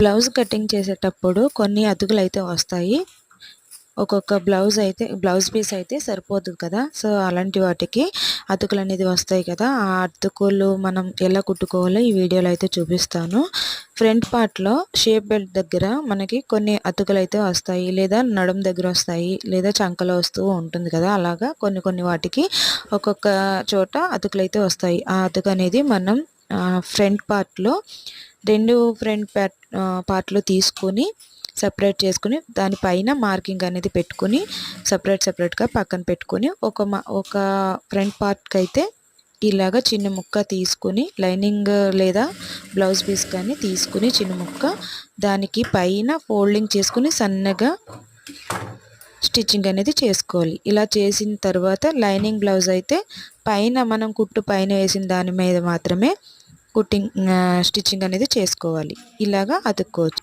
Blouse cutting చేసేటప్పుడు కొన్ని అతుకులు అయితే వస్తాయి. ఒక్కొక్క బ్లౌజ్ అయితే బ్లౌజ్ పీస్ అయితే సరిపోతుంది కదా. సో అలాంటి వాటికి అతుకులు అనేది వస్తాయి కదా. ఆ అతుకులు మనం ఎలా కుట్టుకోవాలో ఈ వీడియోలో అయితే చూపిస్తాను. ఫ్రంట్ పార్ట్లో షేప్ బెల్ట్ దగ్గర మనకి కొన్ని అతుకులు అయితే వస్తాయి. లేదా నడుం దగ్గర వస్తాయి. లేదా చంకలో వస్తూ ఉంటుంది కదా. అలాగా కొన్ని కొన్ని వాటికి ఒక్కొక్క చోట అతుకులు అయితే వస్తాయి. ఆ అతుకు అనేది మనం ఫ్రంట్ పార్ట్లో రెండు ఫ్రంట్ పార్ట్ పార్ట్లు తీసుకొని సపరేట్ చేసుకుని దానిపైన మార్కింగ్ అనేది పెట్టుకుని సపరేట్ సపరేట్గా పక్కన పెట్టుకుని ఒక ఒక ఫ్రంట్ పార్ట్కి అయితే ఇలాగ చిన్న ముక్క తీసుకుని లైనింగ్ లేదా బ్లౌజ్ పీస్ కానీ తీసుకుని చిన్న ముక్క దానికి పైన ఫోల్డింగ్ చేసుకుని సన్నగా స్టిచ్చింగ్ అనేది చేసుకోవాలి. ఇలా చేసిన తర్వాత లైనింగ్ బ్లౌజ్ అయితే పైన మనం కుట్టు పైన వేసిన దాని మీద మాత్రమే కుట్టింగ్ స్టిచ్చింగ్ అనేది చేసుకోవాలి. ఇలాగా అతుక్కోవచ్చు.